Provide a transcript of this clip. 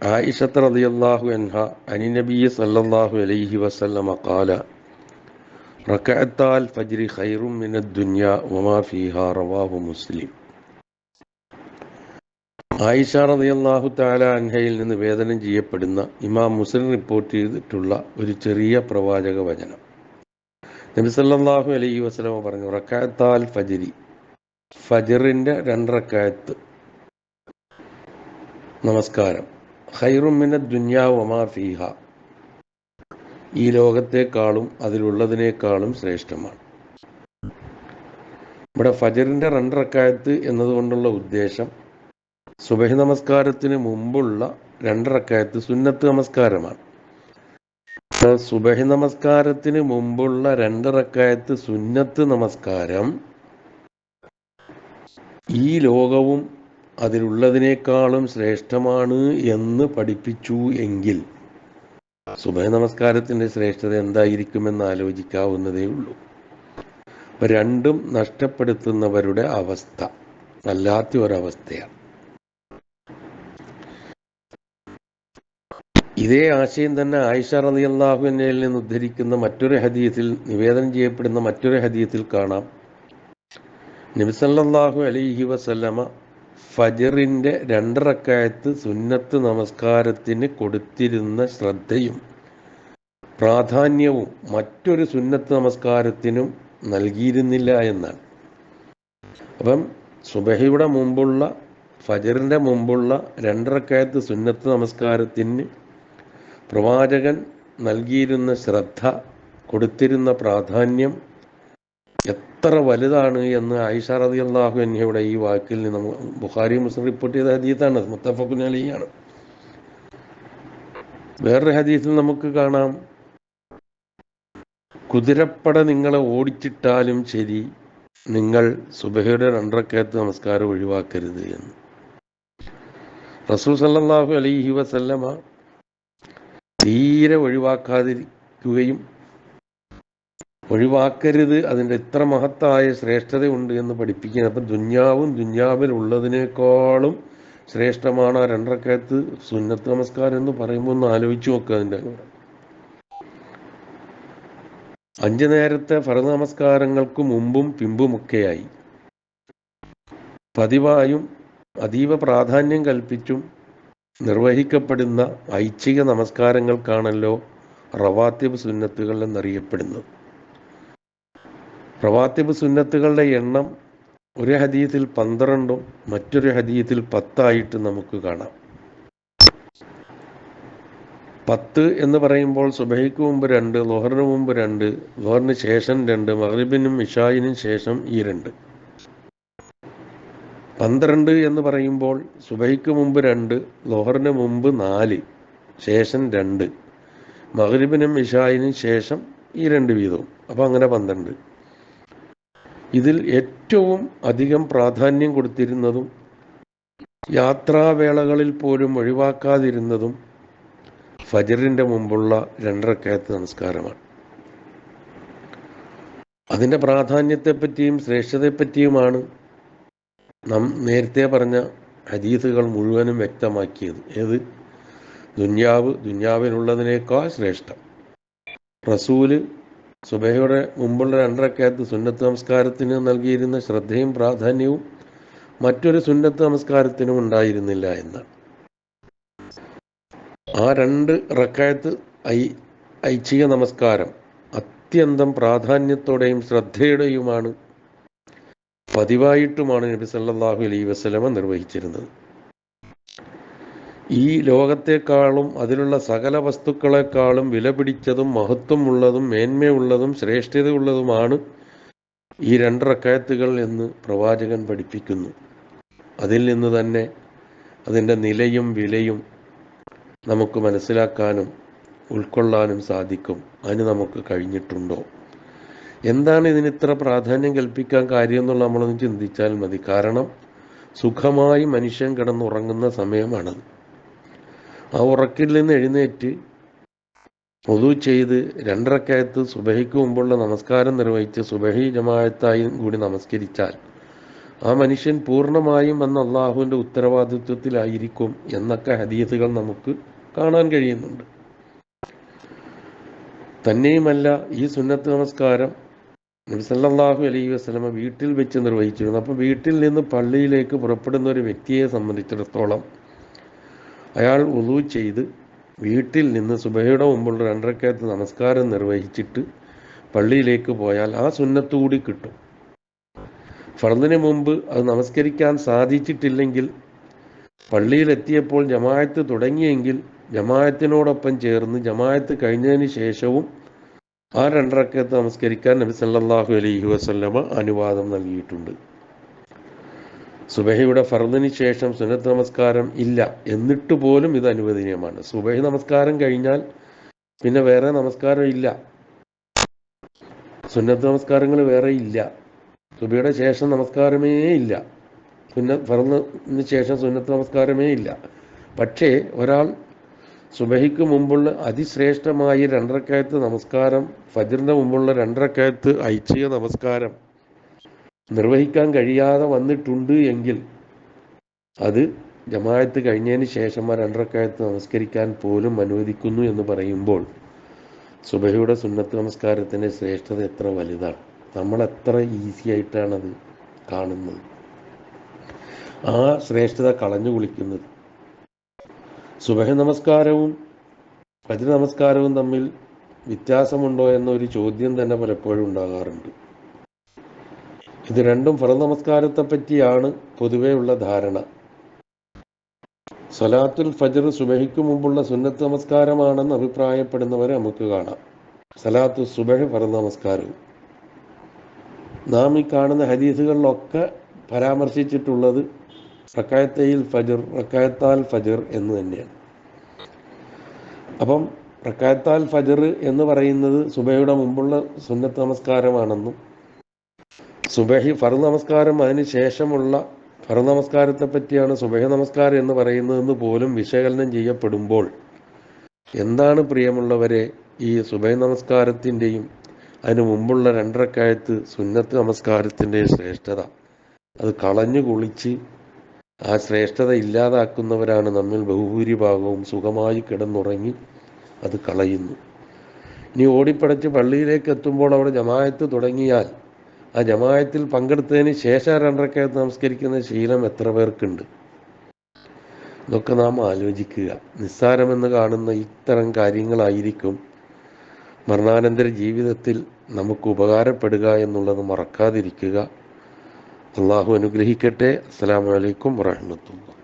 ആയിഷത്ത് റളിയല്ലാഹു അൻഹ അനിനബി സല്ലല്ലാഹു അലൈഹി വസല്ലമ ഖാല റക്കഅത്താൽ ഫജ്രി ഖൈറും മിന ദുനിയ വമാ ഫീഹാ റവാഹു മുസ്ലിം. ആയിഷ റളിയല്ലാഹു തആല അൻഹയിൽ നിന്ന് വേതനം ചെയ്യപ്പെടുന്ന ഇമാം മുസ്ലിം റിപ്പോർട്ട് ചെയ്തിട്ടുള്ള ഒരു ചെറിയ പ്രവാചക വചനം. നബി സല്ലല്ലാഹു അലൈഹി വസല്ലമ പറഞ്ഞു റക്കഅത്താൽ ഫജ്രി ഫജറിന്റെ രണ്ടറക്കായത്ത്. നമസ്കാരം. ഖൈറുമിന ദുന്യാവമാ ഫീഹ. ഈ ലോകത്തെക്കാളും അതിലുള്ളതിനേക്കാളും ശ്രേഷ്ഠമാണ്. ഇവിടെ ഫജറിന്റെ രണ്ടറക്കായത്ത് എന്നതുകൊണ്ടുള്ള ഉദ്ദേശം സുബഹി നമസ്കാരത്തിന് മുമ്പുള്ള രണ്ടറക്കായത്ത് സുന്നത്ത് നമസ്കാരമാണ്. സുബഹി നമസ്കാരത്തിന് മുമ്പുള്ള രണ്ടറക്കായത്ത് സുന്നത്ത് നമസ്കാരം ഈ ലോകവും അതിലുള്ളതിനേക്കാളും ശ്രേഷ്ഠമാണ് എന്ന് പഠിപ്പിച്ചു എങ്കിൽ സുബഹ നമസ്കാരത്തിന്റെ ശ്രേഷ്ഠത എന്തായിരിക്കുമെന്ന് ആലോചിക്കാവുന്നതേ ഉള്ളൂ. രണ്ടും നഷ്ടപ്പെടുത്തുന്നവരുടെ അവസ്ഥ അല്ലാത്ത ഒരവസ്ഥയാണ് ഇതേ ആശയം തന്നെ ആയിഷ റതി അള്ളാഹുവിനയിൽ നിന്ന് ഉദ്ധരിക്കുന്ന മറ്റൊരു ഹദീയത്തിൽ നിവേദനം ചെയ്യപ്പെടുന്ന മറ്റൊരു ഹദീയത്തിൽ കാണാം. നബിസല്ലാഹു അലൈഹി വസല്ലമ ഫജറിന്റെ രണ്ടറക്കായത്ത് സുന്നത്ത് നമസ്കാരത്തിന് കൊടുത്തിരുന്ന ശ്രദ്ധയും പ്രാധാന്യവും മറ്റൊരു സുന്നത്ത് നമസ്കാരത്തിനും നൽകിയിരുന്നില്ല എന്നാണ്. അപ്പം സുബഹയുടെ മുമ്പുള്ള ഫജറിന്റെ മുമ്പുള്ള രണ്ടറക്കായത്ത് സുന്നത്ത് നമസ്കാരത്തിന് പ്രവാചകൻ നൽകിയിരുന്ന ശ്രദ്ധ കൊടുത്തിരുന്ന പ്രാധാന്യം എത്ര വലുതാണ് എന്ന് ആയിഷ റതി അള്ളാഹു എന്നയുടെ ഈ വാക്കിൽ നിന്ന് ബുഖാരി മുസ്ലിം റിപ്പോർട്ട് ചെയ്ത ഹദീത്താണ്. മുത്തഫക്കുൻ അലിയാണ് വേറൊരു ഹദീസിൽ നമുക്ക് കാണാം. കുതിരപ്പട നിങ്ങളെ ഓടിച്ചിട്ടാലും ശരി നിങ്ങൾ സുബഹയുടെ രണ്ടരക്കയത്ത് നമസ്കാരം ഒഴിവാക്കരുത് എന്ന്. റസൂൽ സല്ലാഹു അലൈഹി വസല്ലമ തീരെ ഒഴിവാക്കാതിരിക്കുകയും ഒഴിവാക്കരുത്. അതിന്റെ ഇത്ര മഹത്തായ ശ്രേഷ്ഠതയുണ്ട് എന്ന് പഠിപ്പിക്കുന്നത് അപ്പം ദുഞ്ഞാവും ഉള്ളതിനേക്കാളും ശ്രേഷ്ഠമാണ് ആ രണ്ടരക്കകത്ത് സുന്നത്ത് നമസ്കാരം എന്ന് പറയുമ്പോൾ ഒന്ന് ആലോചിച്ച് നോക്കുക അതിന്റെ അഞ്ചു നേരത്തെ ഫറ നമസ്കാരങ്ങൾക്ക് മുമ്പും പിമ്പുമൊക്കെയായി പതിവായും അതീവ പ്രാധാന്യം കൽപ്പിച്ചും നിർവഹിക്കപ്പെടുന്ന ഐച്ഛിക നമസ്കാരങ്ങൾക്കാണല്ലോ റവാത്തിബ് സുന്നത്തുകൾ എന്നറിയപ്പെടുന്നത്. റവാത്തിബ് സുന്നത്തുകളുടെ എണ്ണം ഒരു ഹദീയത്തിൽ പന്ത്രണ്ടും മറ്റൊരു ഹദീയത്തിൽ പത്തായിട്ട് നമുക്ക് കാണാം. പത്ത് എന്ന് പറയുമ്പോൾ സുബൈക്ക് മുമ്പ് രണ്ട് ലോഹറിന് മുമ്പ് രണ്ട് ലോഹറിന് ശേഷം രണ്ട് മഹ്രിബിനും ഇഷായിനും ശേഷം ഈ രണ്ട്. പന്ത്രണ്ട് എന്ന് പറയുമ്പോൾ സുബൈക്ക് മുമ്പ് രണ്ട് ലോഹറിന് മുമ്പ് നാല് ശേഷം രണ്ട് മഹ്രിബിനും ഇഷായിനും ശേഷം ഈ രണ്ട് വീതവും. അപ്പോൾ അങ്ങനെ പന്ത്രണ്ട്. ഇതിൽ ഏറ്റവും അധികം പ്രാധാന്യം കൊടുത്തിരുന്നതും യാത്രാവേളകളിൽ പോലും ഒഴിവാക്കാതിരുന്നതും ഫജറിന്റെ മുമ്പുള്ള രണ്ടരക്കയത്ത് നമസ്കാരമാണ്. അതിന്റെ പ്രാധാന്യത്തെപ്പറ്റിയും ശ്രേഷ്ഠതയെപ്പറ്റിയുമാണ് നാം നേരത്തെ പറഞ്ഞ ഹദീസുകൾ മുഴുവനും വ്യക്തമാക്കിയത്. ഏത്? ദുന്യാവ്. ദുന്യാവിനുള്ളതിനേക്കാൾ ശ്രേഷ്ഠം. റസൂൽ സുബഹയുടെ മുമ്പുള്ള രണ്ടരക്കകത്ത് സുന്നത്ത് നമസ്കാരത്തിന് നൽകിയിരുന്ന ശ്രദ്ധയും പ്രാധാന്യവും മറ്റൊരു സുന്നത്ത് നമസ്കാരത്തിനും ഉണ്ടായിരുന്നില്ല എന്ന്. ആ രണ്ട് റക്കായത്ത് ഐ ഐച്ഛിക നമസ്കാരം അത്യന്തം പ്രാധാന്യത്തോടെയും ശ്രദ്ധയുടെയുമാണ് പതിവായിട്ടുമാണ് നബി സല്ലല്ലാഹു അലൈഹി വസല്ലമ നിർവഹിച്ചിരുന്നത്. ഈ ലോകത്തെക്കാളും അതിലുള്ള സകല വസ്തുക്കളെക്കാളും വില പിടിച്ചതും മഹത്വമുള്ളതും മേന്മയുള്ളതും ശ്രേഷ്ഠതയുള്ളതുമാണ് ഈ രണ്ടറക്കയത്തുകൾ എന്ന് പ്രവാചകൻ പഠിപ്പിക്കുന്നു. അതിൽ നിന്ന് തന്നെ അതിന്റെ നിലയും വിലയും നമുക്ക് മനസ്സിലാക്കാനും ഉൾക്കൊള്ളാനും സാധിക്കും. അതിന് നമുക്ക് കഴിഞ്ഞിട്ടുണ്ടോ? എന്താണ് ഇതിന് ഇത്ര പ്രാധാന്യം കൽപ്പിക്കാൻ കാര്യം എന്നുള്ള നമ്മളൊന്ന് ചിന്തിച്ചാൽ മതി. കാരണം സുഖമായി മനുഷ്യൻ കിടന്നുറങ്ങുന്ന സമയമാണത്. ആ ഉറക്കിൽ നിന്ന് എഴുന്നേറ്റ് പൊതു ചെയ്ത് രണ്ടരക്കയത്ത് സുബഹിക്ക് മുമ്പുള്ള നമസ്കാരം നിർവഹിച്ച് സുബഹി ജമായത്തായും കൂടി നമസ്കരിച്ചാൽ ആ മനുഷ്യൻ പൂർണമായും അന്ന് അള്ളാഹുവിന്റെ ഉത്തരവാദിത്വത്തിലായിരിക്കും എന്നൊക്കെ ഹദീസുകൾ നമുക്ക് കാണാൻ കഴിയുന്നുണ്ട്. തന്നെയുമല്ല ഈ സുന്നത്ത് നമസ്കാരം നബിസല്ലാഹു അലൈഹി വസ്ലമ വീട്ടിൽ വെച്ച് നിർവഹിച്ചിരുന്നു. അപ്പോൾ വീട്ടിൽ നിന്ന് പള്ളിയിലേക്ക് പുറപ്പെടുന്ന ഒരു വ്യക്തിയെ സംബന്ധിച്ചിടത്തോളം അയാൾ ഉളു ചെയ്ത് വീട്ടിൽ നിന്ന് സുബഹയുടെ മുമ്പുള്ള രണ്ടരക്കകത്ത് നമസ്കാരം നിർവഹിച്ചിട്ട് പള്ളിയിലേക്ക് പോയാൽ ആ സുന്നത്ത് കൂടി കിട്ടും. ഫർദിന് മുമ്പ് അത് നമസ്കരിക്കാൻ സാധിച്ചിട്ടില്ലെങ്കിൽ പള്ളിയിലെത്തിയപ്പോൾ ജമായത്ത് തുടങ്ങിയെങ്കിൽ ജമായത്തിനോടൊപ്പം ചേർന്ന് ജമായത്ത് കഴിഞ്ഞതിന് ശേഷവും ആ രണ്ടരക്കത്ത് നമസ്കരിക്കാൻ നബി സല്ലാഹു അലൈഹി വസല്ലമ അനുവാദം നൽകിയിട്ടുണ്ട്. സുബഹയുടെ ഫർദിന് ശേഷം സുന്നത്ത് നമസ്കാരം ഇല്ല എന്നിട്ട് പോലും ഇത് അനുവദനീയമാണ്. സുബഹി നമസ്കാരം കഴിഞ്ഞാൽ പിന്നെ വേറെ നമസ്കാരം ഇല്ല. സുന്നത്ത് നമസ്കാരങ്ങൾ വേറെ ഇല്ല. സുബയുടെ ശേഷം നമസ്കാരമേ ഇല്ല. സുന്ന ഫർദിന് ശേഷം സുന്നത്ത് നമസ്കാരമേ ഇല്ല. പക്ഷേ ഒരാൾ സുബഹിക്ക് മുമ്പുള്ള അതിശ്രേഷ്ഠമായ രണ്ടരക്കയത്ത് നമസ്കാരം ഫജറിന്റെ മുമ്പുള്ള രണ്ടരക്കയത്ത് ഐച്ഛിക നമസ്കാരം നിർവഹിക്കാൻ കഴിയാതെ വന്നിട്ടുണ്ട് എങ്കിൽ അത് ജമായത്ത് കഴിഞ്ഞതിന് ശേഷം ആ രണ്ടരക്കായത്ത് നമസ്കരിക്കാൻ പോലും അനുവദിക്കുന്നു എന്ന് പറയുമ്പോൾ സുബഹയുടെ സുന്നത്ത് നമസ്കാരത്തിന്റെ ശ്രേഷ്ഠത എത്ര വലുതാണ്? നമ്മൾ എത്ര ഈസി ആയിട്ടാണത് കാണുന്നത്? ആ ശ്രേഷ്ഠത കളഞ്ഞു കുളിക്കുന്നത്. സുബഹ നമസ്കാരവും വജ്ര നമസ്കാരവും തമ്മിൽ വ്യത്യാസമുണ്ടോ എന്നൊരു ചോദ്യം തന്നെ പലപ്പോഴും ഉണ്ടാകാറുണ്ട്. ഇത് രണ്ടും ഫറദ് നമസ്കാരത്തെ പറ്റിയാണ് പൊതുവേ ഉള്ള ധാരണ. സലാത്തുൽ ഫജർ സുബഹിക്ക് മുമ്പുള്ള സുന്നത്ത് നമസ്കാരമാണെന്ന് അഭിപ്രായപ്പെടുന്നവരെ നമുക്ക് കാണാം. സലാത്തു സുബഹ് ഫറദ് നമസ്കാരവും നാം ഈ കാണുന്ന ഹദീസുകളിലൊക്കെ പരാമർശിച്ചിട്ടുള്ളത് റക്കായത്തയിൽ ഫജർ റക്കായത്താൽ ഫജർ എന്ന് തന്നെയാണ്. അപ്പം റക്കായത്താൽ ഫജർ എന്ന് പറയുന്നത് സുബയുടെ മുമ്പുള്ള സുന്നത്ത് നമസ്കാരമാണെന്നും സുബഹി ഫർ നമസ്കാരം അതിന് ശേഷമുള്ള ഫർ നമസ്കാരത്തെ പറ്റിയാണ് സുബഹ നമസ്കാരം എന്ന് പറയുന്നതെന്ന് പോലും വിശകലനം ചെയ്യപ്പെടുമ്പോൾ എന്താണ് പ്രിയമുള്ളവരെ ഈ സുബഹ നമസ്കാരത്തിന്റെയും അതിനു മുമ്പുള്ള രണ്ടരക്കായത്ത് സുന്നത്ത് നമസ്കാരത്തിന്റെ ശ്രേഷ്ഠത. അത് കളഞ്ഞു കുളിച്ച് ആ ശ്രേഷ്ഠത ഇല്ലാതാക്കുന്നവരാണ് നമ്മിൽ ബഹുഭൂരിഭാഗവും സുഖമായി കിടന്നുറങ്ങി അത് കളയുന്നു. ഇനി ഓടിപ്പടച്ച് പള്ളിയിലേക്ക് എത്തുമ്പോൾ അവിടെ ജമായത്ത് തുടങ്ങിയാൽ ആ ജമായത്തിൽ പങ്കെടുത്തതിന് ശേഷം രണ്ടരക്കകത്ത് നമസ്കരിക്കുന്ന ശീലം എത്ര പേർക്കുണ്ട്? ഇതൊക്കെ നാം ആലോചിക്കുക. നിസ്സാരമെന്ന് കാണുന്ന ഇത്തരം കാര്യങ്ങളായിരിക്കും മരണാനന്തര ജീവിതത്തിൽ നമുക്ക് ഉപകാരപ്പെടുക എന്നുള്ളത് മറക്കാതിരിക്കുക. അള്ളാഹു അനുഗ്രഹിക്കട്ടെ. അസ്സാം വലൈക്കും വാഹമത്തുള്ള